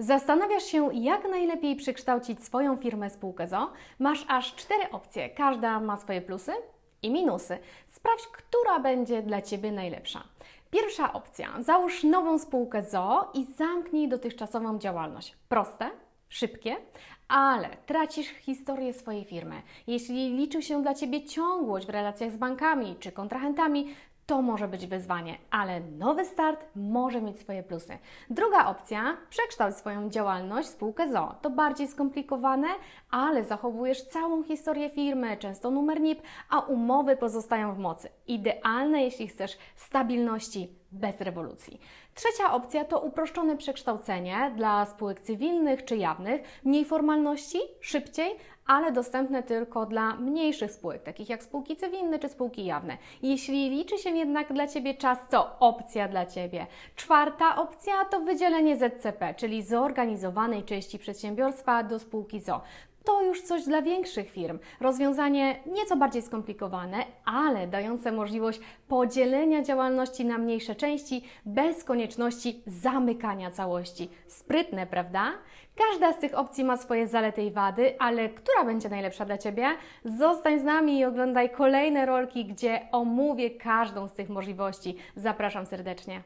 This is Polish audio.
Zastanawiasz się, jak najlepiej przekształcić swoją firmę spółkę ZO? Masz aż cztery opcje, każda ma swoje plusy i minusy. Sprawdź, która będzie dla Ciebie najlepsza. Pierwsza opcja: załóż nową spółkę ZO i zamknij dotychczasową działalność. Proste, szybkie, ale tracisz historię swojej firmy. Jeśli liczy się dla Ciebie ciągłość w relacjach z bankami czy kontrahentami, to może być wyzwanie, ale nowy start może mieć swoje plusy. Druga opcja, przekształć swoją działalność w spółkę ZO. To bardziej skomplikowane, ale zachowujesz całą historię firmy, często numer NIP, a umowy pozostają w mocy. Idealne, jeśli chcesz stabilności bez rewolucji. Trzecia opcja to uproszczone przekształcenie dla spółek cywilnych czy jawnych, mniej formalności, szybciej, ale dostępne tylko dla mniejszych spółek, takich jak spółki cywilne czy spółki jawne. Jeśli liczy się jednak dla Ciebie czas, to opcja dla Ciebie. Czwarta opcja to wydzielenie ZCP, czyli zorganizowanej części przedsiębiorstwa do spółki ZO. Już coś dla większych firm. Rozwiązanie nieco bardziej skomplikowane, ale dające możliwość podzielenia działalności na mniejsze części bez konieczności zamykania całości. Sprytne, prawda? Każda z tych opcji ma swoje zalety i wady, ale która będzie najlepsza dla Ciebie? Zostań z nami i oglądaj kolejne rolki, gdzie omówię każdą z tych możliwości. Zapraszam serdecznie.